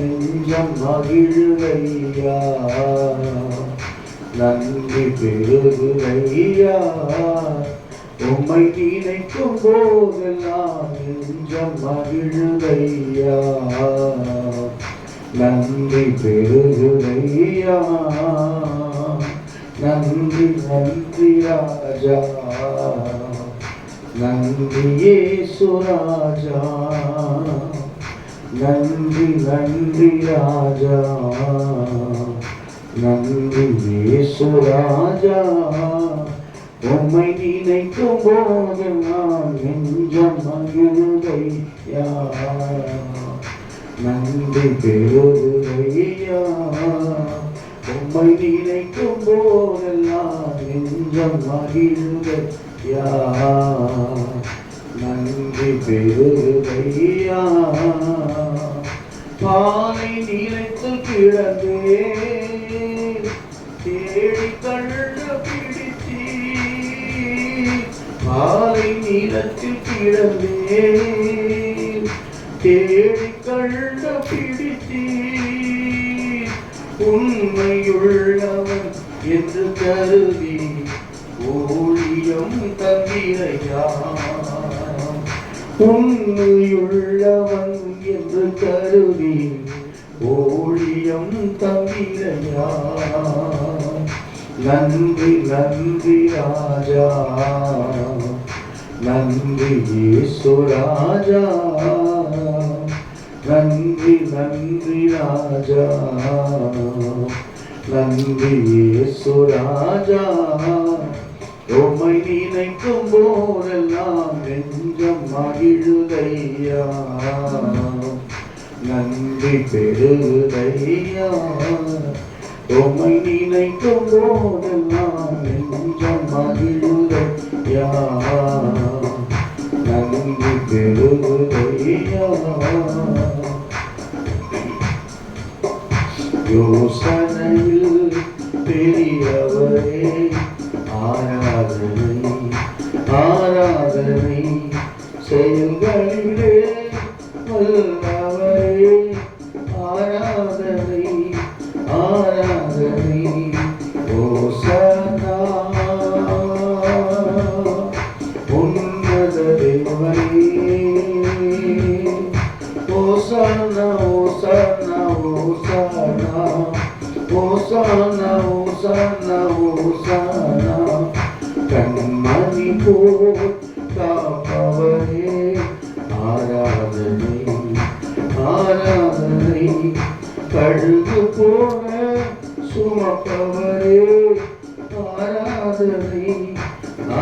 நெஞ்சம் மகிழ்வையா நன்றி பெருகுவையா உம்மை நினைக்கும் போதெல்லாம் நெஞ்சம் மகிழ்வையா நன்றி பெருகுவையா நன்றி நன்றி ராஜா. நன்றியே சுராஜா நன்றி நன்றி ராஜா. நன்றி சுராஜா உம்மை நினைக்கும் போது நான் நெஞ்சம் மகிழ்ந்தையா நன்றி பெருதையா உம்மை நினைக்கும் போதெல்லாம் நெஞ்சம் மகிழ்ந்தையா நன்றி பெருதையா பாலை நினைத்து கிடந்தே தேடி கண்டு பிடித்தி பாலை நீளத்தில் கிடந்தே தேடி கண்டு பிடித்தி உண்மையுள்ளவன் என்று கருதி ஊழியம் தந்திரையா உண்மையுள்ளவன் என்று கருதி ஓழியம் தந்திரையா நன்றி நன்றி ராஜா நன்றி இயேசு ராஜா நன்றி நன்றி ராஜா நன்றி இயேசு ராஜா. உம்மை நினைக்கும் போதெல்லாம் நெஞ்சம் மகிழுதையா? நன்றி பெறுதையா? உம்மை நினைக்கும் போதெல்லாம் நெஞ்சம் மகிழுதையா? நன்றி பெருதையா ஆராதனை ஆராதனை செயல்களிலே வல்லவரே ஆராதனை ஆராதனை ஓசனா உன்னத தேவனே ஓசனா ஓசனா प्रभु का पावन आराधनी आराधनी कड़ु पूर्ण सुम पवरे आराधनी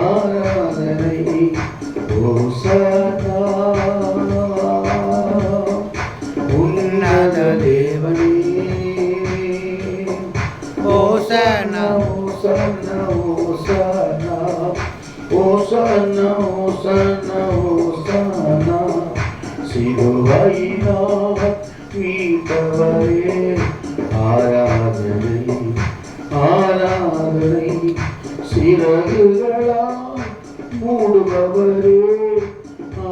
आराधनी സന സന സന. ശിവൈന മീതവരേ ആരാധനൈ ആരാധനൈ ശിരകള മൂടുകവരേ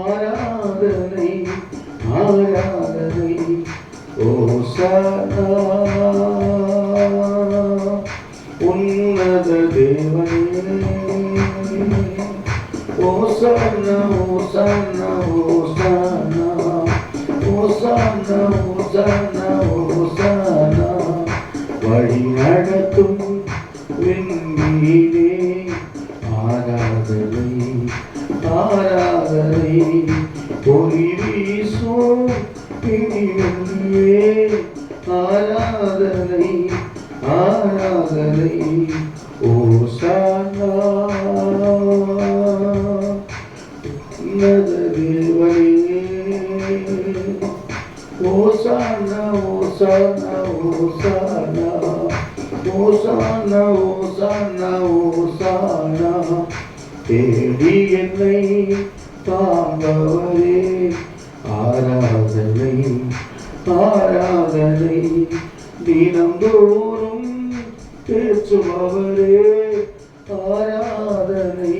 ആരാധനൈ ആരാധനൈ ഓ സന. വഴി നടത്തും വെണ്ണീരേ ആരാധനൈ ആരാധനൈ പൊലി വീസോ പിന്നിയേ ആരാധനൈ ആരാധനൈ ഓ സാ வீசும் பிணிவெளியே ஆராதனை ஆராதனை ஓசானா உன்னத தேவனே ஓசானா ஓசானா ஓசானா ஓசானா ஓசானா ஓசானா தேடி என்னை காண்பவரே ஆராதனை ஆராதனை தினந்தோறும் பேசுபவரே ஆராதனை ஆராதனை